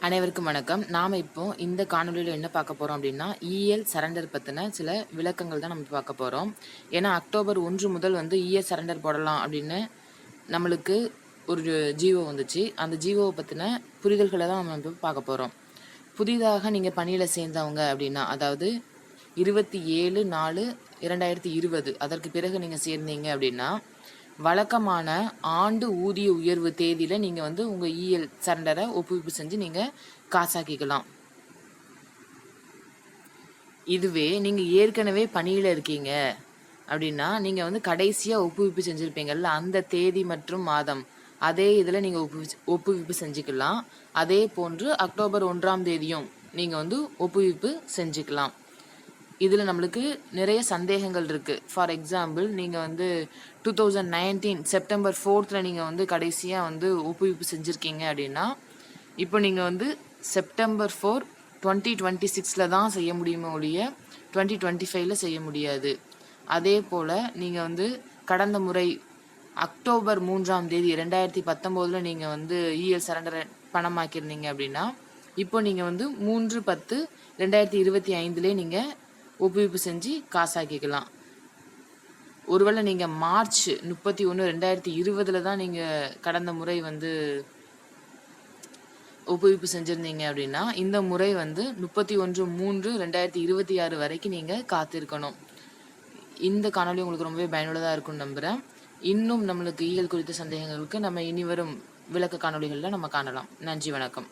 அனைவருக்கும் வணக்கம். நாம் இப்போ இந்த காணொலியில் என்ன பார்க்க போகிறோம் அப்படின்னா இஎல் சரண்டர் பற்றின சில விளக்கங்கள் தான் நம்ம பார்க்க போகிறோம் ஏன்னா அக்டோபர் ஒன்று முதல் வந்து இஎல் சரண்டர் போடலாம் அப்படின்னு நம்மளுக்கு ஒரு ஜீவோ வந்துச்சு. அந்த ஜீவோவை பற்றின புரிதல்களை தான் நம்ம இப்போ பார்க்க போகிறோம் புதிதாக நீங்கள் பணியில் சேர்ந்தவங்க அப்படின்னா அதாவது இருபத்தி ஏழு நாலு இரண்டாயிரத்தி இருபது அதற்கு பிறகு நீங்கள் சேர்ந்தீங்க அப்படின்னா வழக்கமான ஆண்டு ஊதிய உயர்வு தேதியில் நீங்கள் வந்து உங்கள் இஎல் சரண்டரை ஒப்புவிப்பு செஞ்சு நீங்கள் காசாக்கிக்கலாம். இதுவே நீங்கள் ஏற்கனவே பணியில் இருக்கீங்க அப்படின்னா நீங்கள் வந்து கடைசியாக ஒப்புவிப்பு செஞ்சுருப்பீங்கல்ல அந்த தேதி மற்றும் மாதம். அதே இதில் நீங்கள் ஒப்பு ஒப்புவிப்பு செஞ்சுக்கலாம். அதே போன்று அக்டோபர் ஒன்றாம் தேதியும் நீங்கள் வந்து ஒப்புவிப்பு செஞ்சுக்கலாம். இதில் நம்மளுக்கு நிறைய சந்தேகங்கள் இருக்குது ஃபார் எக்ஸாம்பிள் நீங்கள் வந்து டூ தௌசண்ட் நைன்டீன் செப்டம்பர் ஃபோர்த்தில் நீங்கள் வந்து கடைசியாக வந்து ஒப்புவிப்பு செஞ்சுருக்கீங்க அப்படின்னா இப்போ நீங்கள் வந்து செப்டம்பர் ஃபோர் டுவெண்ட்டி டுவெண்ட்டி சிக்ஸில் தான் செய்ய முடியுமே ஒழிய டுவெண்ட்டி டுவெண்ட்டி ஃபைவ்ல செய்ய முடியாது. அதே போல் நீங்கள் வந்து கடந்த முறை அக்டோபர் மூன்றாம் தேதி ரெண்டாயிரத்தி பத்தொம்போதில் நீங்கள் வந்து இஎல் சரண்டர் பணமாக்கியிருந்தீங்க அப்படின்னா இப்போ நீங்கள் வந்து மூன்று பத்து ரெண்டாயிரத்தி இருபத்தி ஐந்துலேயே நீங்கள் ஒப்புவிப்பு செஞ்சு காசாக்கிக்கலாம். ஒருவேளை நீங்கள் மார்ச் முப்பத்தி ஒன்று ரெண்டாயிரத்தி இருபதில் தான் நீங்கள் கடந்த முறை வந்து ஒப்புவிப்பு செஞ்சுருந்தீங்க அப்படின்னா இந்த முறை வந்து முப்பத்தி ஒன்று மூன்று ரெண்டாயிரத்தி இருபத்தி ஆறு வரைக்கும் நீங்கள் காத்திருக்கணும். இந்த காணொலி உங்களுக்கு ரொம்பவே பயனுள்ளதாக இருக்கும்னு நம்புகிறேன் இன்னும் நம்மளுக்கு ஈயல் குறித்த சந்தேகங்களுக்கு நம்ம இனி வரும் விளக்க காணொலிகளில் நம்ம காணலாம். நன்றி வணக்கம்.